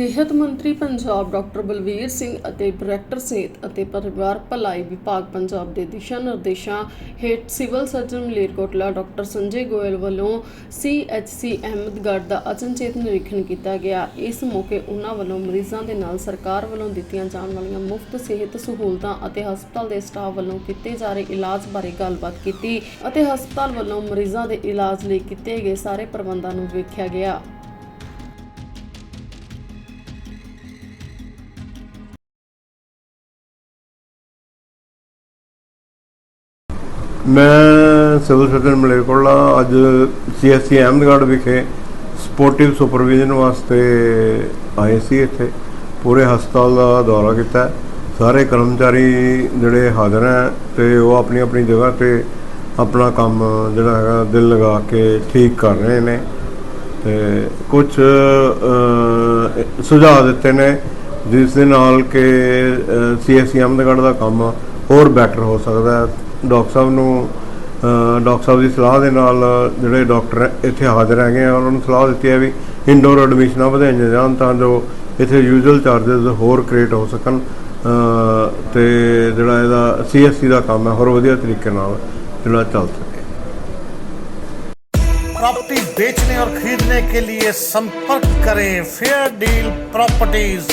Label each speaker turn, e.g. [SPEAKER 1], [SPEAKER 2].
[SPEAKER 1] ਸਿਹਤ ਮੰਤਰੀ ਪੰਜਾਬ ਡਾਕਟਰ ਬਲਵੀਰ ਸਿੰਘ ਅਤੇ ਡਾਇਰੈਕਟਰ ਸਿਹਤ ਅਤੇ ਪਰਿਵਾਰ ਭਲਾਈ ਵਿਭਾਗ ਪੰਜਾਬ ਦੇ ਦਿਸ਼ਾ ਨਿਰਦੇਸ਼ਾਂ ਹੇਠ civil surgeon Malerkotla doctor Sanjay Goyal ਵੱਲੋਂ ਸੀਐਚਸੀ ਅਹਿਮਦਗੜ੍ਹ ਦਾ ਅਚਨਚੇਤ ਨਿਰੀਖਣ ਕੀਤਾ ਗਿਆ। ਇਸ ਮੌਕੇ ਉਹਨਾਂ ਵੱਲੋਂ ਮਰੀਜ਼ਾਂ ਦੇ ਨਾਲ ਸਰਕਾਰ ਵੱਲੋਂ ਦਿੱਤੀਆਂ ਜਾਣ ਵਾਲੀਆਂ ਮੁਫਤ ਸਿਹਤ ਸਹੂਲਤਾਂ ਅਤੇ ਹਸਪਤਾਲ ਦੇ ਸਟਾਫ ਵੱਲੋਂ ਕੀਤੇ ਜਾ ਰਹੇ ਇਲਾਜ ਬਾਰੇ ਗੱਲਬਾਤ ਕੀਤੀ ਅਤੇ ਹਸਪਤਾਲ ਵੱਲੋਂ ਮਰੀਜ਼ਾਂ ਦੇ ਇਲਾਜ ਲਈ ਕੀਤੇ ਗਏ ਸਾਰੇ ਪ੍ਰਬੰਧਾਂ ਨੂੰ ਵੇਖਿਆ ਗਿਆ।
[SPEAKER 2] ਮੈਂ ਸਿਵਲ ਸਰਜਨ ਮਲੇਰਕੋਟਲਾ, ਅੱਜ ਸੀਐਸਸੀ ਅਹਿਮਦਗੜ੍ਹ ਵਿਖੇ ਸਪੋਰਟਿਵ ਸੁਪਰਵਿਜ਼ਨ ਵਾਸਤੇ ਆਏ ਸੀ ਇੱਥੇ। ਪੂਰੇ ਹਸਪਤਾਲ ਦਾ ਦੌਰਾ ਕੀਤਾ। ਸਾਰੇ ਕਰਮਚਾਰੀ ਜਿਹੜੇ ਹਾਜ਼ਰ ਹੈ ਤੇ ਉਹ ਆਪਣੀ ਆਪਣੀ ਜਗ੍ਹਾ ਤੇ ਆਪਣਾ ਕੰਮ ਜਿਹੜਾ ਹੈਗਾ ਦਿਲ ਲਗਾ ਕੇ ਠੀਕ ਕਰ ਰਹੇ ਨੇ ਤੇ ਕੁਝ ਸੁਝਾਅ ਦਿੱਤੇ ਨੇ, ਜਿਸ ਦੇ ਨਾਲ ਕਿ ਸੀਐਸਸੀ ਅਹਿਮਦਗੜ੍ਹ ਦਾ ਕੰਮ ਹੋਰ ਬੈਟਰ ਹੋ ਸਕਦਾ ਹੈ। ਡਾਕਟਰ ਸਾਹਿਬ ਨੂੰ ਡਾਕਟਰ ਸਾਹਿਬ ਦੀ ਸਲਾਹ ਦੇ ਨਾਲ ਜਿਹੜੇ ਡਾਕਟਰ ਇੱਥੇ ਹਾਜ਼ਰ ਹੈਗੇ ਆ, ਉਹਨਾਂ ਨੂੰ ਸਲਾਹ ਦਿੱਤੀ ਹੈ ਵੀ ਇੰਡੋਰ ਐਡਮਿਸ਼ਨਾਂ ਵਧਾਈਆਂ ਜਾਣ ਤਾਂ ਜੋ ਇੱਥੇ ਯੂਜ਼ੁਅਲ ਚਾਰजेस ਹੋਰ ਕ੍ਰੀਏਟ ਹੋ ਸਕਣ। ਤੇ ਜਿਹੜਾ ਇਹਦਾ ਸੀਐਸਸੀ ਦਾ ਕੰਮ ਹੈ, ਹੋਰ ਵਧੀਆ ਤਰੀਕੇ ਨਾਲ ਜਿਹੜਾ ਚੱਲ ਸਕੇ।
[SPEAKER 3] प्रॉपर्टी ਵੇਚਣੇ ਔਰ ਖਰੀਦਣੇ के लिए संपर्क करें फेयर डील प्रॉपर्टीज